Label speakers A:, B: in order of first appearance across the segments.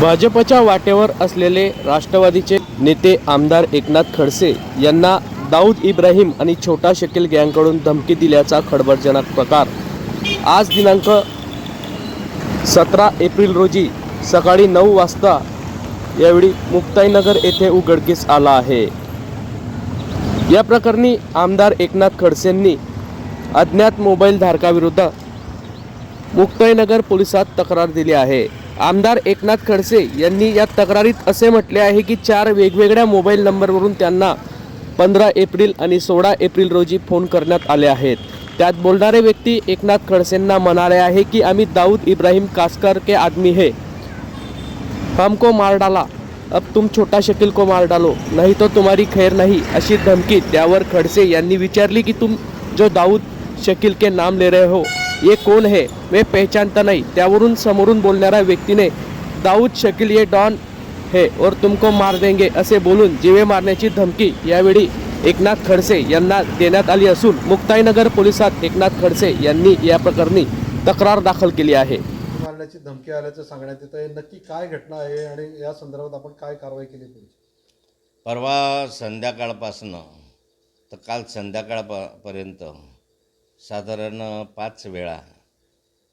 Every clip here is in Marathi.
A: भाजपच्या वाटेवर असलेले राष्ट्रवादीचे नेते आमदार एकनाथ खडसे यांना दाऊद इब्राहिम आणि छोटा शकील गँगकडून धमकी दिल्याचा खळबळजनक प्रकार. आज दिनांक सतरा एप्रिल रोजी सकाळी नऊ वाजता यावेळी मुक्ताईनगर येथे उघडकीस आला आहे. या प्रकरणी आमदार एकनाथ खडसेंनी अज्ञात मोबाईल धारकाविरुद्ध मुक्ताईनगर पोलिसात तक्रार दिली आहे. आमदार एकनाथ खडसे यांनी या तक्रारीत असे म्हटले आहे की चार वेगवेगळ्या मोबाईल नंबरवरून त्यांना पंधरा एप्रिल आणि सोळा एप्रिल रोजी फोन करण्यात आले आहेत. त्यात बोलणारे व्यक्ती एकनाथ खडसेंना म्हणाले आहे की आम्ही दाऊद इब्राहिम कासकर के आदमी हे. हमको मार डाला. अब तुम छोटा शकील को मार डालो. नाही तो तुम्हारी खैर नाही. अशी धमकी त्यावर खडसे यांनी विचारली की तुम जो दाऊद शकील के नाम ले रहे हो ये कौन है? मैं पहचानता नहीं। त्यावरून समोरून बोलणाऱ्या व्यक्तीने दाऊद शकील ये डॉन है और तुमको मार देंगे असे बोलून जीवे मारण्याची धमकी यावेळी एकनाथ खडसे यांना देण्यात आली असून मुक्ताईनगर पोलिसात एकनाथ खडसे यांनी या प्रकरणी तक्रार दाखल केली आहे.
B: मारण्याची धमकी आल्याचं सांगण्यात येतं. आहे नक्की काय घटना आहे आणि या संदर्भात आपण काय कारवाई केली पाहिजे?
C: परवा संध्याकाळपासनं तर काल संध्याकाळपर्यंत साधारण पाच वेळा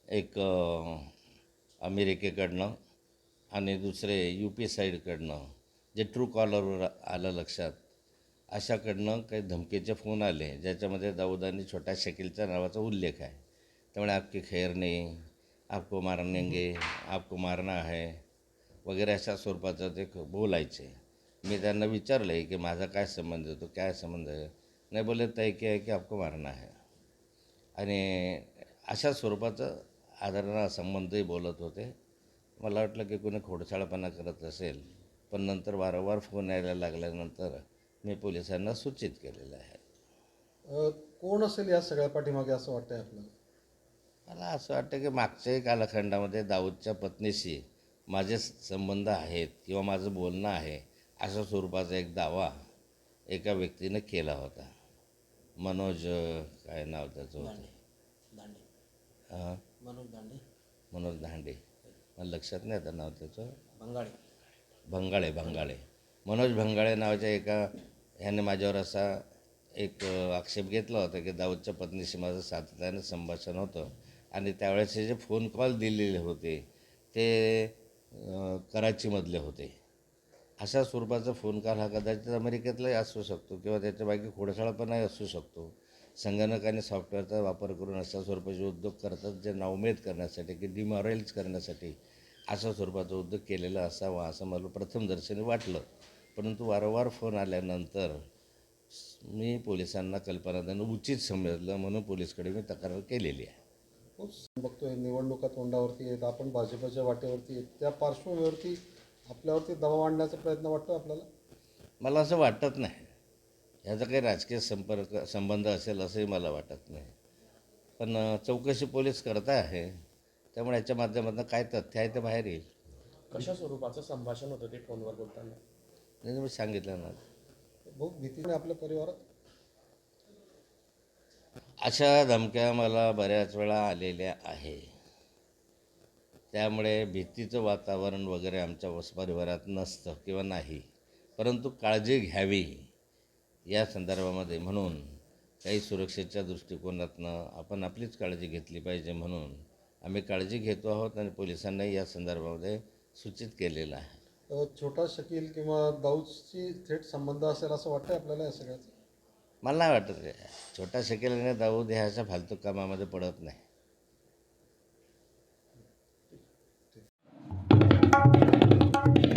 C: एक अमेरिकेकडनं आणि दुसरे यू पी साईडकडनं जे ट्रू कॉलरवर आलं लक्षात अशाकडनं काही धमकीचे फोन आले ज्याच्यामध्ये दाऊद आणि छोट्या शकीलच्या नावाचा उल्लेख आहे. त्यामुळे आपकी खैर नाही आपको मारनेंगे आपको मारना है वगैरे अशा स्वरूपाचं ते बोलायचे. मी त्यांना विचारलं आहे की माझा काय संबंध आहे तो काय संबंध आहे? नाही बोले तय की आहे की आपको मारना है. आणि अशा स्वरूपाचं आदरणा संबंधही बोलत होते. मला वाटलं की कोणी खोडसाळपणा करत असेल पण नंतर वारंवार फोन यायला लागल्यानंतर मी पोलिसांना सूचित केलेलं आहे.
B: कोण असेल या सगळ्या पाठीमागे असं वाटतंय आपल्याला?
C: मला असं वाटतं की मागच्याही कालखंडामध्ये दाऊदच्या पत्नीशी माझे संबंध आहेत किंवा माझं बोलणं आहे अशा स्वरूपाचा एक दावा एका व्यक्तीनं केला होता. मनोज काय नाव त्याचं होतं? हां?
D: मनोज दांडे
C: मनोज दांडे मला लक्षात नाही आता नाव त्याचं.
D: बंगाळे
C: भंगाळे भंगाळे. मनोज भंगाळे नावाच्या एका ह्याने माझ्यावर असा एक आक्षेप घेतला होता की दाऊदच्या पत्नीशी माझं सातत्यानं संभाषण होतं. आणि त्यावेळेस जे फोन कॉल दिलेले होते ते कराचीमधले होते. अशा स्वरूपाचा फोन कॉल हा कदाचित अमेरिकेतलाही असू शकतो किंवा त्याच्या बाकी खोडसाळपणाही असू शकतो. संगणक आणि सॉफ्टवेअरचा वापर करून अशा स्वरूपाचे उद्योग करतात जे नावमेद करण्यासाठी की डिमॉरेल्स करण्यासाठी अशा स्वरूपाचा उद्योग केलेला असावा असं मला प्रथमदर्शनी वाटलं. परंतु वारंवार फोन आल्यानंतर मी पोलिसांना कल्पना देणं उचित समजलं म्हणून पोलीसकडे मी तक्रार केलेली आहे.
B: खूप बघतोय निवडणुका तोंडावरती आहेत आपण भाजपच्या वाटेवरती त्या पार्श्वभूमीवरती आपल्यावरती दबाव आणण्याचा प्रयत्न वाटतो आपल्याला?
C: मला असं वाटत नाही. ह्याचा काही राजकीय संपर्क संबंध असेल असंही मला वाटत नाही. पण चौकशी पोलीस करता आहे. त्यामुळे याच्या माध्यमातून काय तथ्य आहे ते बाहेर येईल.
D: कशा स्वरूपाचं संभाषण होतं ते फोनवर बोलताना?
C: नाही मी सांगितलं ना.
B: बहुत भीतीने आपल्या परिवारात?
C: अशा धमक्या मला बऱ्याच वेळा आलेल्या आहे. त्यामुळे भीतीचं वातावरण वगैरे आमच्या वस परिवारात नसतं किंवा नाही. परंतु काळजी घ्यावी या संदर्भामध्ये म्हणून काही सुरक्षेच्या दृष्टिकोनातनं आपण आपलीच काळजी घेतली पाहिजे म्हणून आम्ही काळजी घेतो आहोत आणि पोलिसांनाही या संदर्भामध्ये सूचित केलेलं आहे.
B: छोटा शकील किंवा दाऊदशी थेट संबंध असेल असं वाटतंय आपल्याला या सगळ्याचं?
C: मला नाही वाटत. छोटा शकेल आणि दाऊद ह्या अशा फालतू कामामध्ये पडत नाही. Thank you.